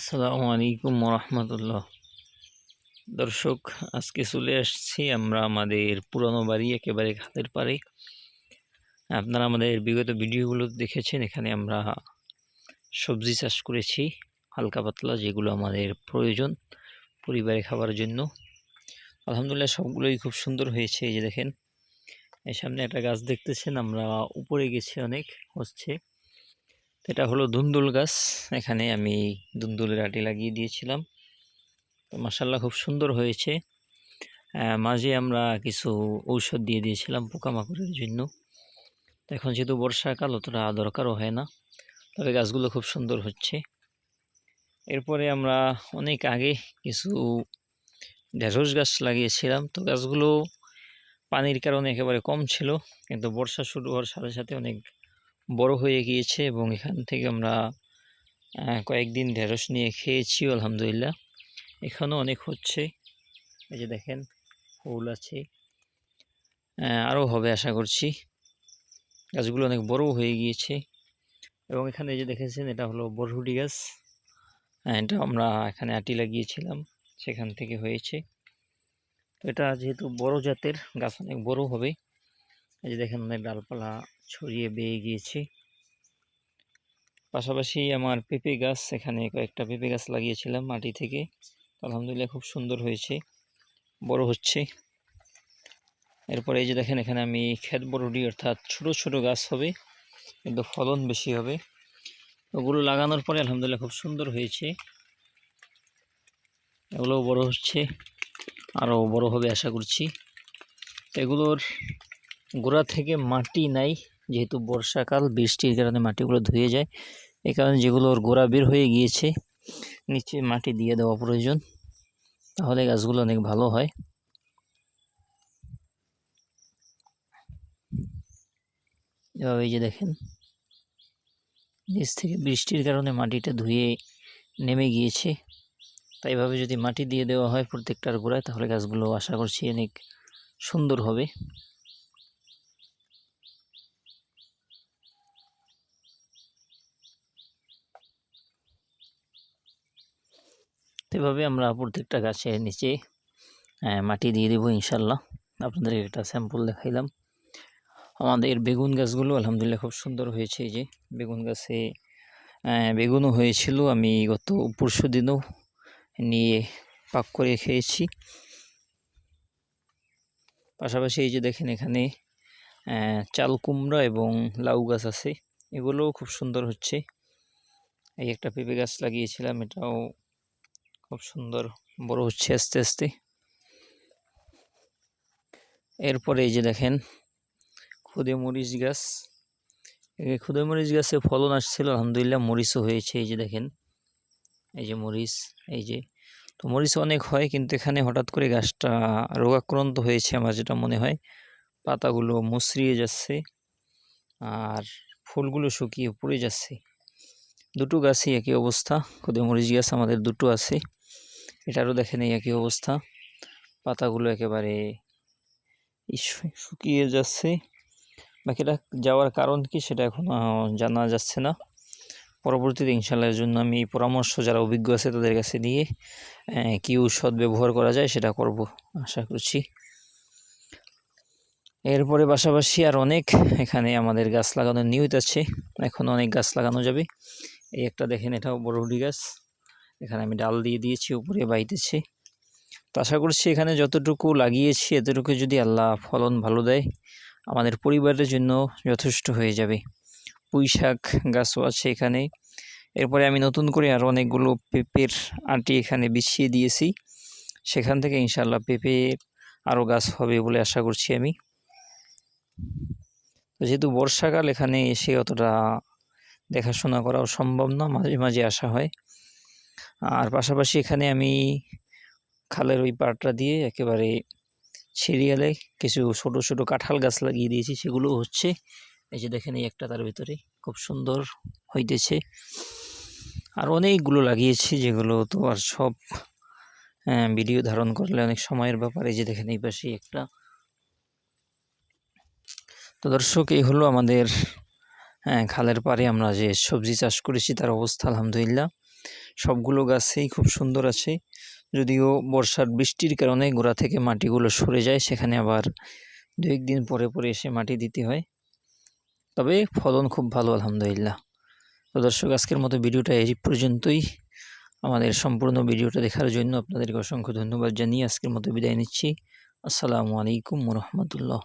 আসসালামু আলাইকুম রহমতুল্লাহ দর্শক, আজকে চলে আসছি আমরা আমাদের পুরনো বাড়ি, একেবারে খাতের পাড়ে। আপনারা আমাদের বিগত ভিডিওগুলো দেখেছেন, এখানে আমরা সবজি চাষ করেছি, হালকা পাতলা, যেগুলো আমাদের প্রয়োজন পরিবারে খাবার জন্য। আলহামদুলিল্লাহ সবগুলোই খুব সুন্দর হয়েছে, এই যে দেখেন। এর সামনে একটা গাছ দেখতেছেন, আমরা উপরে গেছি অনেক, হচ্ছে। এটা হলো ধুন্দুল গাছ। এখানে আমি ধুন্দুলের আটি লাগিয়ে দিয়েছিলাম। মাসাল্লাহ খুব সুন্দর হয়েছে। মাঝে আমরা কিছু ঔষধ দিয়ে দিয়েছিলাম পোকামাকড়ের জন্য। এখন যেহেতু বর্ষাকাল, অতটা দরকারও হয় না। তবে গাছগুলো খুব সুন্দর হচ্ছে। এরপরে আমরা অনেক আগে কিছু ঢেঁড়স গাছ লাগিয়েছিলাম। তো গাছগুলো পানির কারণে একেবারে কম ছিল। কিন্তু বর্ষা শুরু হওয়ার সাথে সাথে অনেক বড় হয়ে গিয়েছে এবং এখান থেকে আমরা কয়েকদিন ঢেঁড়স নিয়ে খেয়েছি আলহামদুলিল্লাহ। এখানেও অনেক হচ্ছে। এই যে দেখেন ফুল আছে। আরও হবে আশা করছি। গাছগুলো অনেক বড় হয়ে গিয়েছে। এবং এখানে যে দেখেছেন এটা হলো বরহুডি গাছ। আহ, এটা আমরা এখানে আটি লাগিয়েছিলাম সেখান থেকে হয়েছে। তো এটা যেহেতু বড় জাতের গাছ অনেক বড় হবে। এই যে দেখেন অনেক ডালপালা ছড়িয়ে বেয়ে গিয়েছে। পাশাপাশি আমার পেঁপে গাছ, এখানে কয়েকটা পেঁপে গাছ লাগিয়েছিলাম মাটি থেকে। আলহামদুলিল্লাহ খুব সুন্দর হয়েছে, বড় হচ্ছে। এরপরে এই যে দেখেন, এখানে আমি ক্ষেত বরুডি অর্থাৎ ছোট ছোট গাছ হবে, কিন্তু ফলন বেশি হবে। ওগুলো লাগানোর পরে আলহামদুলিল্লাহ খুব সুন্দর হয়েছে। এগুলোও বড় হচ্ছে, আরও বড় হবে আশা করছি। এগুলোর গোড়া থেকে মাটি নাই, যেহেতু বর্ষাকাল, বৃষ্টির কারণে মাটিগুলো ধুয়ে যায়। এই কারণে যেগুলো ওর গোড়া বের হয়ে গিয়েছে, নিচে মাটি দিয়ে দেওয়া প্রয়োজন। তাহলে গাছগুলো অনেক ভালো হয়। এভাবে যে দেখেন, নিচ থেকে বৃষ্টির কারণে মাটিটা ধুয়ে নেমে গিয়েছে। তাই এভাবে যদি মাটি দিয়ে দেওয়া হয় প্রত্যেকটার গোড়ায়, তাহলে গাছগুলো আশা করছি অনেক সুন্দর হবে। তো এভাবে আমরা প্রত্যেকটা গাছের নিচে মাটি দিয়ে দেবো ইনশাল্লাহ। আপনাদের একটা স্যাম্পল দেখাইলাম। আমাদের বেগুন গাছগুলো আলহামদুলিল্লাহ খুব সুন্দর হয়েছে এই যে। বেগুন গাছে বেগুনও হয়েছিল, আমি গত পরশু দিনও নিয়ে পাক করে খেয়েছি। পাশাপাশি এই যে দেখেন এখানে চাল কুমড়া এবং লাউ গাছ আছে। এগুলোও খুব সুন্দর হচ্ছে। এই একটা পেঁপে গাছ লাগিয়েছিলাম, এটাও খুব সুন্দর বড় হচ্ছে আস্তে আস্তে। এরপরে এই যে দেখেন, খুদে মরিচ গাছ। এই খুদে মরিচ গাছে ফলন আসছিল, আলহামদুলিল্লাহ মরিচও হয়েছে, এই যে দেখেন, এই যে মরিচ, এই যে। তো মরিচ অনেক হয়, কিন্তু এখানে হঠাৎ করে গাছটা রোগাক্রান্ত হয়েছে আমার যেটা মনে হয়। পাতাগুলো মুচড়িয়ে যাচ্ছে আর ফুলগুলো শুকিয়ে পড়ে যাচ্ছে। দুটো গাছই একই অবস্থা, খুদে মরিচ গাছ, আমাদের দুটো আছে। এটারও দেখেন এই একই অবস্থা। পাতাগুলো একেবারে শুকিয়ে যাচ্ছে। বাকিটা যাওয়ার কারণ কি সেটা এখনও জানা যাচ্ছে না। পরবর্তীতে ইনশাল্লাহের জন্য আমি এই পরামর্শ, যারা অভিজ্ঞ আছে তাদের কাছে দিয়ে কি ঔষধ ব্যবহার করা যায় সেটা করব, আশা করছি। এরপরে পাশাপাশি আর অনেক এখানে আমাদের গাছ লাগানোর নিয়ত আছে। এখন অনেক গাছ লাগানো যাবে। এই একটা দেখেন এটাও বড়হুডি গাছ। এখানে আমি ডাল দিয়ে দিয়েছি, উপরে বাইতেছে তো আশা করছি এখানে যতটুকু লাগিয়েছি, এতটুকু যদি আল্লাহ ফলন ভালো দেয়, আমাদের পরিবারের জন্য যথেষ্ট হয়ে যাবে। পুঁই শাক গাছও আছে এখানে। এরপরে আমি নতুন করে আরও অনেকগুলো পেঁপের আটি এখানে বিছিয়ে দিয়েছি। সেখান থেকে ইনশাল্লাহ পেঁপে আরও গাছ হবে বলে আশা করছি আমি। যেহেতু বর্ষাকাল, এখানে এসে অতটা দেখাশোনা করাও সম্ভব না, মাঝে মাঝে আসা হয়। আর পাশাপাশি এখানে আমি খালের ওই পাড়টা দিয়ে একেবারে সিরিয়ালে কিছু ছোট ছোট কাঁঠাল গাছ লাগিয়ে দিয়েছি। সেগুলো হচ্ছে এই যে দেখেন এই একটা তার ভিতরে খুব সুন্দর হইতেছে। আর অনেকগুলো লাগিয়েছি যেগুলো তো আর সব আহ, ভিডিও ধারণ করলে অনেক সময়ের ব্যাপার। এই যে দেখেন এই পাশে একটা। তো দর্শক এই হলো আমাদের হ্যাঁ খালের পাড়ে আমরা যে সবজি চাষ করেছি তার অবস্থা আলহামদুলিল্লাহ। সবগুলো গাছেই খুব সুন্দর আছে। যদিও বর্ষার বৃষ্টির কারণে গোড়া থেকে মাটিগুলো সরে যায়, সেখানে আবার দু একদিন পরে পরে এসে মাটি দিতে হয়। তবে ফলন খুব ভালো, আলহামদুলিল্লাহ। তো দর্শক, আজকের মতো ভিডিওটা এই পর্যন্তই। আমাদের সম্পূর্ণ ভিডিওটা দেখার জন্য আপনাদেরকে অসংখ্য ধন্যবাদ জানিয়ে আজকের মতো বিদায় নিচ্ছি। আসসালামু আলাইকুম রহমতুল্লাহ।